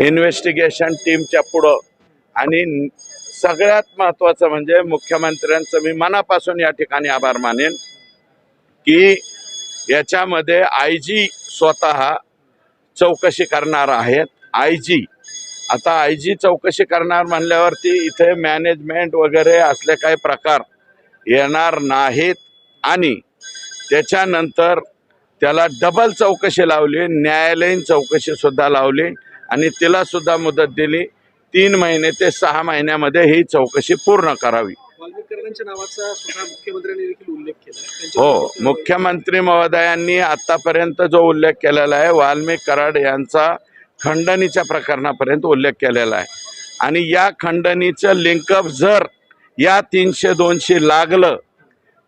Investigation टीमच्या पुढं. आणि सगळ्यात महत्त्वाचं म्हणजे मुख्यमंत्र्यांचं मी मनापासून या ठिकाणी आभार मानेन की याच्यामध्ये आय जी स्वतः चौकशी करणार आहेत. आय जी आता आय जी चौकशी करणार म्हणल्यावरती इथे मॅनेजमेंट वगैरे असले काही प्रकार येणार नाहीत. आणि त्याच्यानंतर त्याला डबल चौकशी लावली न्यायालयीन चौकशीसुद्धा लावली. आणि तिला सुद्धा मुदत दिली. तीन महिने ते सहा महिन्यामध्ये ही चौकशी पूर्ण करावी. वाल्मिक हो मुख्यमंत्री महोदयांनी आतापर्यंत जो उल्लेख केलेला आहे वाल्मिक कराड यांचा खंडणीच्या प्रकरणापर्यंत उल्लेख केलेला आहे. आणि या खंडणीचं लिंकअप जर या तीनशे दोनशी लागलं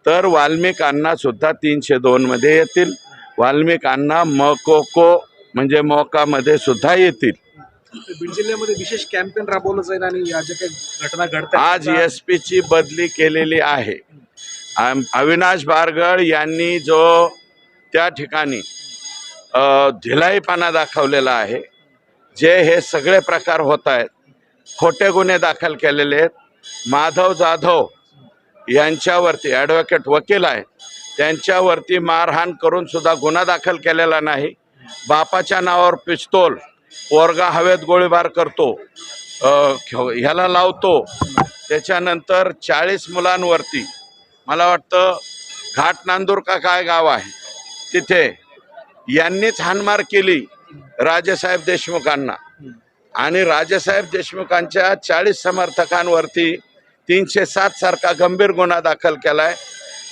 तर वाल्मिकांना सुद्धा तीनशे दोनमध्ये येतील. वाल्मिकांना मकोको म्हणजे मोकामध्ये सुद्धा येतील. बीड जिल्ह्यामध्ये विशेष कॅम्पेन राबवलं जाईल आणि या ज्या काही घटना घडतात आज एस पीची बदली केलेली आहे. आम- अविनाश बारगड यांनी जो त्या ठिकाणी अ, ढिलाईपणा दाखवलेला आहे जे हे सगळे प्रकार होत आहेत खोटे गुन्हे दाखल केलेले आहेत. माधव जाधव यांच्यावरती ॲडव्होकेट वकील आहे त्यांच्यावरती मारहाण करून सुद्धा गुन्हा दाखल केलेला नाही. बापाच्या नावावर पिस्तोल पोरगा हवेत गोळीबार करतो ह्याला लावतो. त्याच्यानंतर चाळीस मुलांवरती मला वाटतं घाट नांदूर का काय गाव आहे तिथे यांनीच हानमार केली राजेसाहेब देशमुखांना. आणि राजेसाहेब देशमुखांच्या चाळीस समर्थकांवरती तीनशे सात सारखा गंभीर गुन्हा दाखल केलाय.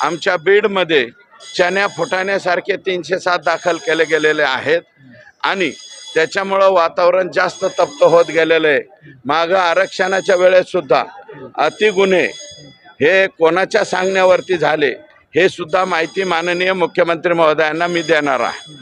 आमच्या बीडमध्ये चण्या फुटाण्यासारखे तीनशे सात दाखल केले गेलेले आहेत. आणि त्याच्यामुळं वातावरण जास्त तप्त होत गेलेलं आहे. मागं आरक्षणाच्या वेळेस सुद्धा अतिगुन्हे हे कोणाच्या सांगण्यावरती झाले हे सुद्धा माहिती माननीय मुख्यमंत्री महोदयांना मी देणार आहे.